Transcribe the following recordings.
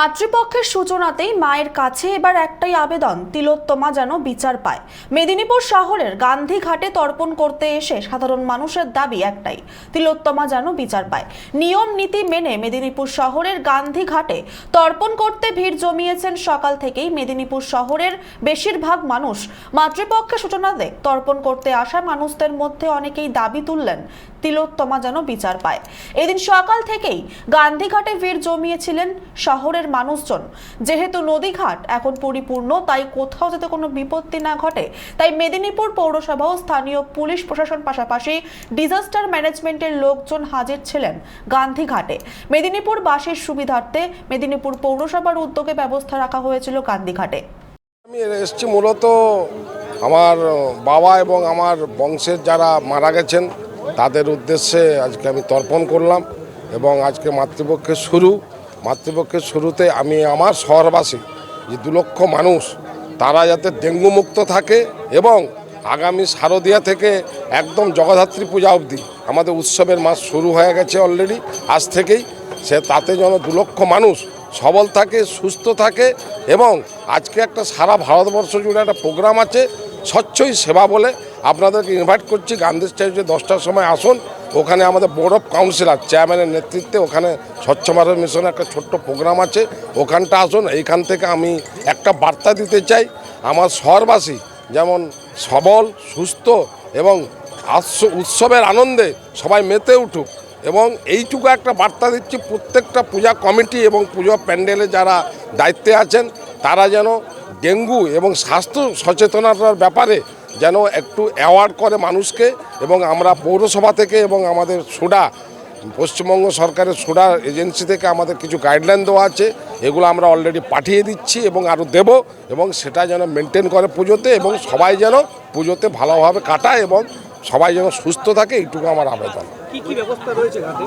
মাতৃপক্ষের সূচনাতেই মায়ের কাছে এবার একটাই আবেদন, তিলোত্তমা যেন বিচার পায়। মেদিনীপুর শহরের গান্ধীঘাটে তর্পণ করতে এসে সাধারণ মানুষের দাবি একটাই, তিলোত্তমা যেন বিচার পায়। নিয়ম নীতি মেনে মেদিনীপুর শহরের গান্ধীঘাটে তর্পণ করতে ভিড় জমিয়েছেন সকাল থেকেই মেদিনীপুর শহরের বেশিরভাগ মানুষ। মাতৃপক্ষের সূচনাতে তর্পণ করতে আসা মানুষদের মধ্যে অনেকেই দাবি তুললেন, তিলোত্তমা যেন বিচার পায়। এদিন সকাল থেকেই গান্ধীঘাটে ভিড় জমিয়েছিলেন শহরের মানুষজন। যেহেতু নদীঘাট এখন পরিপূর্ণ, তাই কোথাও যাতে কোনো বিপত্তি না ঘটে, তাই মেদিনীপুর পৌরসভা ও স্থানীয় পুলিশ প্রশাসন পাশাপাশি ডিজাস্টার ম্যানেজমেন্টের লোকজন হাজির ছিলেন গান্ধীঘাটে। মেদিনীপুর বাসের সুবিধার্থে মেদিনীপুর পৌরসভার উদ্যোগে ব্যবস্থা রাখা হয়েছিল গান্ধীঘাটে। আমি এসেছি মূলত আমার বাবা এবং আমার বংশের যারা মারা গেছেন, তাদের উদ্দেশ্যে আজকে আমি তর্পণ করলাম এবং আজকে মাতৃপক্ষের শুরু। মাতৃপক্ষের শুরুতে আমি আমার শহরবাসী, যে দু লক্ষ মানুষ, তারা যাতে ডেঙ্গু মুক্ত থাকে এবং আগামী শারদিয়া থেকে একদম জগদ্ধাত্রী পূজা অবধি আমাদের উৎসবের মাস শুরু হয়ে গেছে অলরেডি আজ থেকেই, সে তাতে যেন দু লক্ষ মানুষ সবল থাকে, সুস্থ থাকে এবং আজকে একটা সারা ভারতবর্ষ জুড়ে একটা প্রোগ্রাম আছে, স্বচ্ছই সেবা বলে আপনাদেরকে ইনভাইট করছি, গান্ধী স্ট্যাচুতে দশটার সময় আসুন। ওখানে আমাদের বোর্ড অফ কাউন্সিলর চেয়ারম্যানের নেতৃত্বে ওখানে স্বচ্ছ ভারত মিশনের একটা ছোট্ট প্রোগ্রাম আছে। ওখানটা আসুন, এইখান থেকে আমি একটা বার্তা দিতে চাই। আমার শহরবাসী যেমন সবল, সুস্থ এবং উৎসবের আনন্দে সবাই মেতে উঠুক এবং এইটুকু একটা বার্তা দিচ্ছি, প্রত্যেকটা পূজা কমিটি এবং পুজো প্যান্ডেলে যারা দায়িত্বে আছেন, তারা যেন ডেঙ্গু এবং স্বাস্থ্য সচেতনতার ব্যাপারে যেন একটু অ্যাওয়ার্ড করে মানুষকে এবং আমরা পৌরসভা থেকে এবং আমাদের সুডা পশ্চিমবঙ্গ সরকারের সুডা এজেন্সি থেকে আমাদের কিছু গাইডলাইন দেওয়া আছে এগুলো আমরা অলরেডি পাঠিয়ে দিচ্ছি এবং আরও দেব এবং সেটা যেন মেনটেন করে পুজোতে এবং সবাই যেন পুজোতে ভালোভাবে কাটায় এবং সবাই যেন সুস্থ থাকে এইটুকু আমার আবেদন। কি কি ব্যবস্থা রয়েছে ঘাটে?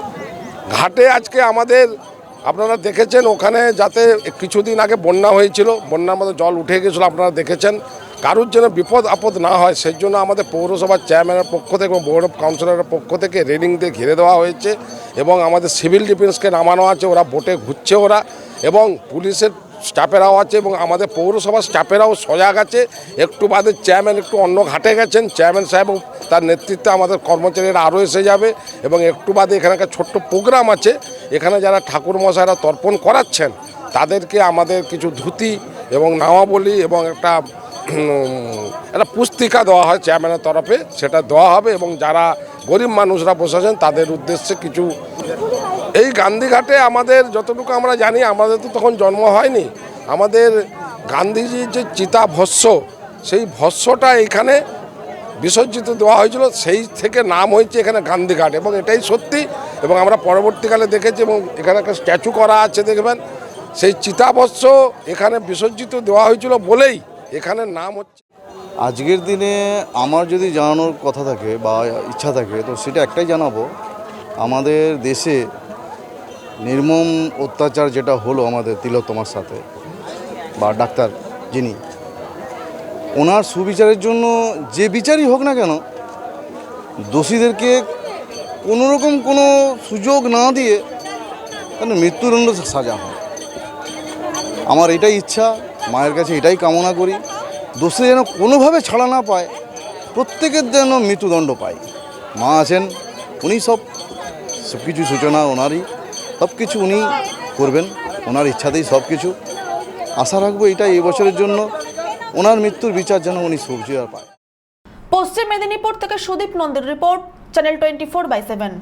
ঘাটে আজকে আমাদের আপনারা দেখেছেন ওখানে যাতে কিছুদিন আগে বন্যা হয়েছিল বন্যার মধ্যে জল উঠে গেছিল আপনারা দেখেছেন। কারুর যেন বিপদ আপদ না হয়, সেই জন্য আমাদের পৌরসভার চেয়ারম্যানের পক্ষ থেকে এবং বোর্ড অফ কাউন্সিলরের পক্ষ থেকে রেলিং দিয়ে ঘিরে দেওয়া হয়েছে এবং আমাদের সিভিল ডিফেন্সকে নামানো আছে, ওরা বোটে ঘুরছে ওরা এবং পুলিশের স্টাফেরাও আছে এবং আমাদের পৌরসভার স্টাফেরাও সজাগ আছে। একটু বাদে চেয়ারম্যান একটু অন্য ঘাটে গেছেন চেয়ারম্যান সাহেব তার নেতৃত্বে আমাদের কর্মচারীরা আরও এসে যাবে এবং একটু বাদে এখানকার ছোট্ট প্রোগ্রাম আছে, এখানে যারা ঠাকুর মশাইরা তর্পণ করাচ্ছেন, তাদেরকে আমাদের কিছু ধুতি এবং নামাবলি এবং একটা একটা পুস্তিকা দেওয়া হয় চেয়ারম্যানের তরফে, সেটা দেওয়া হবে এবং যারা গরিব মানুষরা বসেছেন তাদের উদ্দেশ্যে কিছু এই গান্ধীঘাটে আমাদের যতটুকু আমরা জানি, আমাদের তো তখন জন্ম হয়নি। আমাদের গান্ধীজির যে চিতা ভস্য, সেই ভস্যটা এখানে বিসর্জিত দেওয়া হয়েছিল, সেই থেকে নাম হয়েছে এখানে গান্ধীঘাট এবং এটাই সত্যি এবং আমরা পরবর্তীকালে দেখেছি এবং এখানে একটা স্ট্যাচু করা আছে, দেখবেন। সেই চিতাভস্য এখানে বিসর্জিত দেওয়া হয়েছিল বলেই এখানে নাম হচ্ছে আজকের দিনে আমার যদি জানানোর কথা থাকে বা ইচ্ছা থাকে, তো সেটা একটাই জানাব। আমাদের দেশে নির্মম অত্যাচার যেটা হলো আমাদের তিলোত্তমার সাথে, বা ডাক্তার যিনি, ওনার সুবিচারের জন্য যে বিচারই হোক না কেন, দোষীদেরকে কোনো রকম কোনো সুযোগ না দিয়ে মৃত্যুদণ্ড সাজা হয়। আমার এটাই ইচ্ছা। মায়ের কাছে এটাই কামনা করি, দোষে যেন কোনোভাবে ছাড়া না পায়, প্রত্যেকের যেন মৃত্যুদণ্ড পায়। মা আছেন, উনি সব সব কিছু সূচনা ওনারই, সব কিছু উনি করবেন, ওনার ইচ্ছাতেই সব কিছু। আশা রাখব এটা এই বছরের জন্য ওনার মৃত্যুর বিচার যেন উনি সবজি আর পায়। পশ্চিম মেদিনীপুর থেকে সুদীপ নন্দের report, channel twenty four by seven.